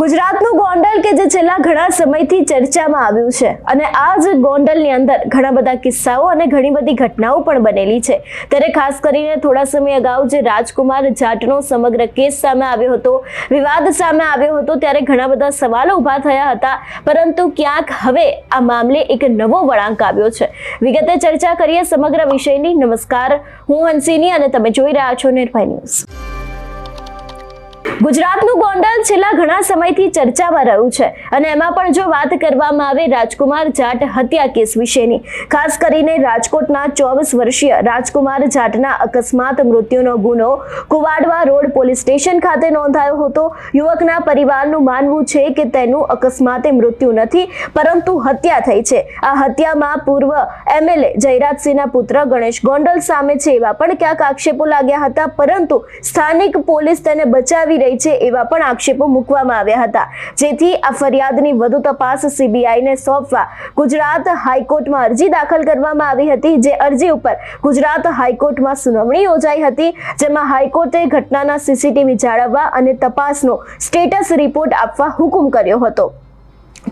ગુજરાતનું ગોંડલ કે જે છેલ્લા ઘણા સમયથી ચર્ચામાં આવ્યું છે અને આ જ ગોંડલની અંદર ઘણા બધા કિસ્સાઓ અને ઘણી બધી ઘટનાઓ પણ બનેલી છે. ત્યારે ખાસ કરીને થોડા સમય અગાઉ જે રાજકુમાર જાટનો સમગ્ર કેસ સામે આવ્યો હતો, વિવાદ સામે આવ્યો હતો, ત્યારે ઘણા બધા સવાલો ઊભા થયા હતા, પરંતુ ક્યાંક હવે આ મામલે એક નવો વળાંક આવ્યો છે. વિગતે ચર્ચા કરીએ સમગ્ર વિષયની. નમસ્કાર, હું હંસિની અને તમે જોઈ રહ્યા છો નિર્ભય ન્યૂઝ. ગુજરાતનું ગોંડલ છેલ્લા ઘણા સમયથી ચર્ચામાં રહ્યું છે અને એમાં પણ જો વાત કરવામાં આવે, રાજકુમાર જાટ હત્યા કેસ વિશેની. ખાસ કરીને રાજકોટના ચોવીસ વર્ષીય રાજકુમાર જાટના અકસ્માત મૃત્યુનો ગુનો કુવાડવા રોડ પોલીસ સ્ટેશન ખાતે નોંધાયો હતો. યુવકના પરિવારનું માનવું છે કે તેનું અકસ્માતે મૃત્યુ નથી, પરંતુ હત્યા થઈ છે. આ હત્યામાં પૂર્વ એમએલએ જયરાજસિંહના પુત્ર ગણેશ ગોંડલ સામે છે એવા પણ ક્યાંક આક્ષેપો લાગ્યા હતા, પરંતુ સ્થાનિક પોલીસ તેને બચાવી રહી છે એવા પણ આક્ષેપો મૂકવામાં આવ્યા હતા. જેથી આ ફરિયાદની વધુ તપાસ સીબીઆઈને સોંપવા ગુજરાત હાઈકોર્ટમાં અરજી દાખલ કરવામાં આવી હતી, જે અરજી ઉપર ગુજરાત હાઈકોર્ટમાં સુનાવણી યોજાઈ હતી, જેમાં હાઈકોર્ટે ઘટનાના સીસીટીવી જાળવવા અને તપાસનો સ્ટેટસ રિપોર્ટ આપવા હુકમ કર્યો હતો.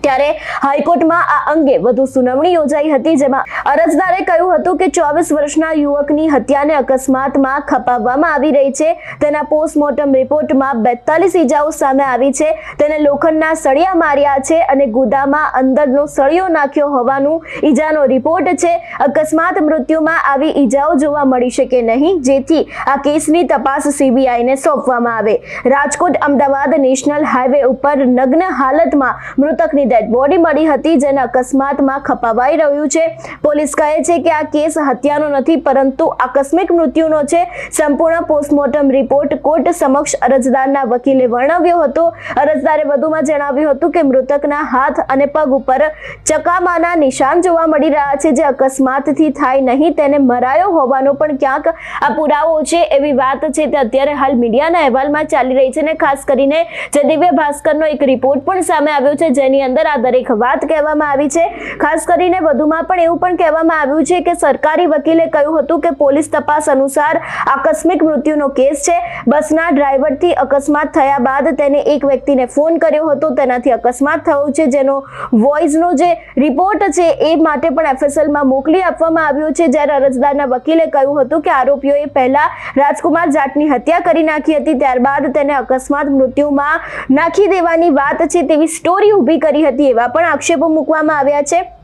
ત્યારે હાઈકોર્ટમાં આ અંગે વધુ સુનાવણી યોજાઈ હતી, જેમાં અરજદારે કહ્યું હતું કે ચોવીસ વર્ષના યુવકની હત્યાને અકસ્માતમાં ખપાવવામાં આવી રહી છે. તેના પોસ્ટમોર્ટમ રિપોર્ટમાં બેતાલીસ ઇજાઓ સામે આવી છે. તેને લોખંડના સળિયા માર્યા છે અને ગુદામાં અંદરનો સળિયો નાખ્યો હોવાનું ઈજાનો રિપોર્ટ છે. અકસ્માત મૃત્યુમાં આવી ઈજાઓ જોવા મળી શકે નહીં, જેથી આ કેસની તપાસ સીબીઆઈને સોંપવામાં આવે. રાજકોટ અમદાવાદ નેશનલ હાઈવે ઉપર નગ્ન હાલતમાં મૃતકની ડેડ બોડી મળી હતી જેને અકસ્માતમાં ખપાવાઈ રહ્યું છે. પોલીસ કહે છે કે આ કેસ હત્યાનો નથી, પરંતુ આકસ્મિક મૃત્યુનો છે. સંપૂર્ણ પોસ્ટમોર્ટમ રિપોર્ટ કોર્ટ સમક્ષ અરજદારના વકીલે વર્ણવ્યો હતો. અરજદારે વધુમાં જણાવ્યું હતું કે મૃતકના હાથ અને પગ ઉપર ચકામાના નિશાન જોવા મળી રહ્યા છે. જે અકસ્માતથી થાય નહીં, તેને મરાયો હોવાનો પણ ક્યાંક આ પુરાવો છે એવી વાત છે. તે અત્યારે હાલ મીડિયાના અહેવાલમાં ચાલી રહી છે અને ખાસ કરીને જે દિવ્ય ભાસ્કરનો એક રિપોર્ટ પણ સામે આવ્યો છે, જેની અંદર આ દરેક વાત કહેવામાં આવી છે. ખાસ કરીને વધુમાં પણ એવું પણ કહેવામાં આવ્યું છે કે સરકારી વકીલે કહ્યું હતું કે પોલીસ તપાસ અનુસાર આકસ્મિક મૃત્યુનો કેસ છે. બસના ડ્રાઈવરથી અકસ્માત થયા બાદ તેને એક વ્યક્તિને ફોન કર્યો હતો. તેનાથી અકસ્માત થયો છે. જેનો વોઇસનો જે રિપોર્ટ છે એ માટે પણ એફએસએલમાં મોકલી આપવામાં આવ્યો છે. જ્યારે અરજદારના વકીલે કહ્યું હતું કે આરોપીઓએ પહેલા રાજકુમાર જાટની હત્યા કરી નાખી હતી. ત્યારબાદ તેને અકસ્માત મૃત્યુમાં નાખી દેવાની વાત છે તેવી સ્ટોરી ઊભી કરી હતી એવા પણ આક્ષેપો મૂકવામાં આવ્યા છે.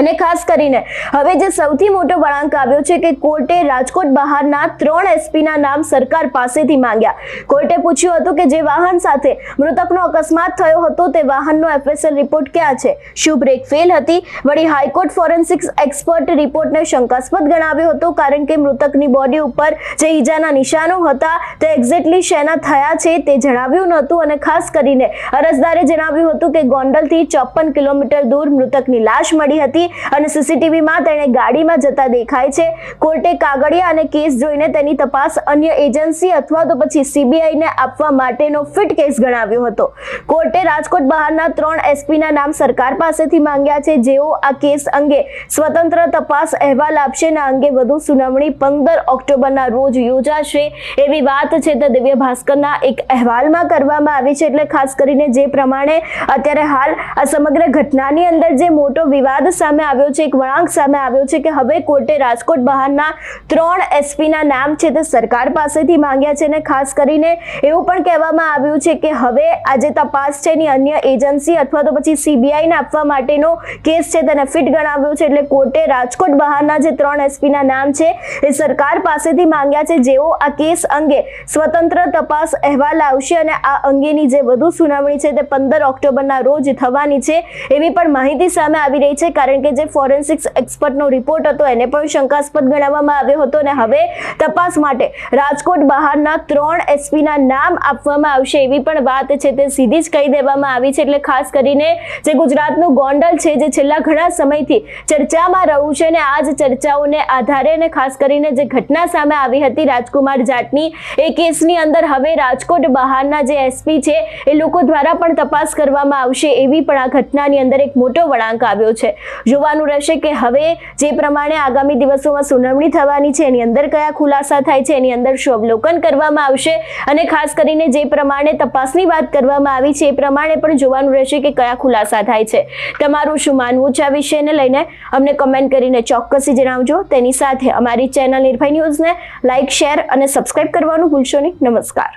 અને ખાસ કરીને, હવે જે સૌથી મોટો વળાંક આવ્યો છે કે કોર્ટે રાજકોટ બહારના ત્રણ એસપીના નામ સરકાર પાસેથી માંગ્યા. કોર્ટે પૂછ્યું હતું કે જે વાહન સાથે મૃતકનો અકસ્માત થયો હતો તે વાહનનો એફએસએલ રિપોર્ટ ક્યાં છે? શું બ્રેક ફેલ હતી? વળી હાઈકોર્ટ ફોરેન્સિક્સ એક્સપર્ટ રિપોર્ટને શંકાસ્પદ ગણાવ્યો હતો કારણ કે મૃતકની બોડી ઉપર જે ઈજાના નિશાનો હતા તે એક્ઝેક્ટલી શેના થયા છે તે જણાવ્યું નહોતું અને ખાસ કરીને અરજદારે જણાવ્યું હતું કે ગોંડલથી ચોપન કિલોમીટર દૂર મૃતકની લાશ મળી હતી અને સીસીટીવીમાં તેણે ગાડીમાં જતા દેખાય છે. કોર્ટે કાગળિયા અને કેસ જોઈને તેની તપાસ અન્ય એજન્સી અથવા તો પછી સીબીઆઈને આપવા માટેનો ફિટ કેસ ગણાવ્યો હતો. કોર્ટે રાજકોટ બહારના ત્રણ એસપીના નામ સરકાર પાસેથી માંગ્યા છે. જેઓ આ કેસ અંગે સ્વતંત્ર તપાસ અહેવાલ આપશે અને અંગે વધુ સુનાવણી પંદર ઓક્ટોબરના રોજ યોજાશે એવી વાત છે તે દિવ્ય ભાસ્કરના એક અહેવાલમાં કરવામાં આવી છે. એટલે ખાસ કરીને જે પ્રમાણે અત્યારે હાલ આ સમગ્ર ઘટનાની અંદર જે મોટો વિવાદ સામે આવ્યો છે, એક વળાંક સામે આવ્યો છે કે હવે કોર્ટે રાજકોટ બહારના ત્રણ એસપીના નામ છે તે સરકાર પાસેથી માંગ્યા છે અને ખાસ કરીને એવું પણ કહેવામાં આવ્યું છે કે હવે આ જે તપાસ છે એની અન્ય એજન્સી અથવા તો પછી સીબીઆઈને આપવા માટેનો કેસ છે તેને ફિટ ગણાવ્યો છે. એટલે કોર્ટે રાજકોટ બહારના જે ત્રણ એસપીના નામ છે એ સરકાર પાસેથી માંગ્યા છે. જેઓ આ કેસ અંગે સ્વતંત્ર તપાસ અહેવાલ આવશે અને આ અંગેની જે વધુ સુનાવણી છે તે પંદર ઓક્ટોબરના રોજ થવાની છે એવી પણ માહિતી સામે આવી રહી છે. કારણ કે જે ફોરેન્સિક્સ એક્સપર્ટનો રિપોર્ટ હતો, એને પણ શંકાસ્પદ ગણાવવામાં આવ્યો હતો અને હવે તપાસ માટે રાજકોટ બહારના ત્રણ એસપીના નામ આપવામાં આવશે એવી પણ વાત છે. તે સીધી જ કહી દેવામાં આવી છે. એટલે ખાસ કરીને જે ગુજરાતનું ગોંડલ છે, જે છેલ્લા ઘણા સમયથી ચર્ચામાં રહ્યું છે અને આ જ ચર્ચાઓને આધારે અને ખાસ કરીને જે ઘટના સામે આવી હતી રાજકુમાર જાટની, એ કેસની અંદર હવે રાજકોટ બહારના જે એસપી છે, એ લોકો દ્વારા પણ તપાસ કરવામાં આવશે એવી પણ આ ઘટનાની અંદર એક મોટો વળાંક આવ્યો છે. જોવાનું રહેશે કે હવે જે પ્રમાણે આગામી દિવસોમાં સુનાવણી થવાની છે, એની અંદર કયા ખુલાસા થાય છે, એની અંદર શું અવલોકન કરવામાં આવશે અને ખાસ કરીને જે પ્રમાણે તપાસની વાત કરવામાં આવી છે, એ પ્રમાણે પણ જોવાનું રહેશે કે કયા ખુલાસા થાય છે. તમારું શું માનવું છે આ વિષયને લઈને? અમને કમેન્ટ કરીને ચોક્કસથી જણાવજો. તેની સાથે અમારી ચેનલ નિર્ભય ન્યૂઝને લાઇક શેર અને સબસ્ક્રાઇબ કરવાનું ભૂલશો નહીં. નમસ્કાર.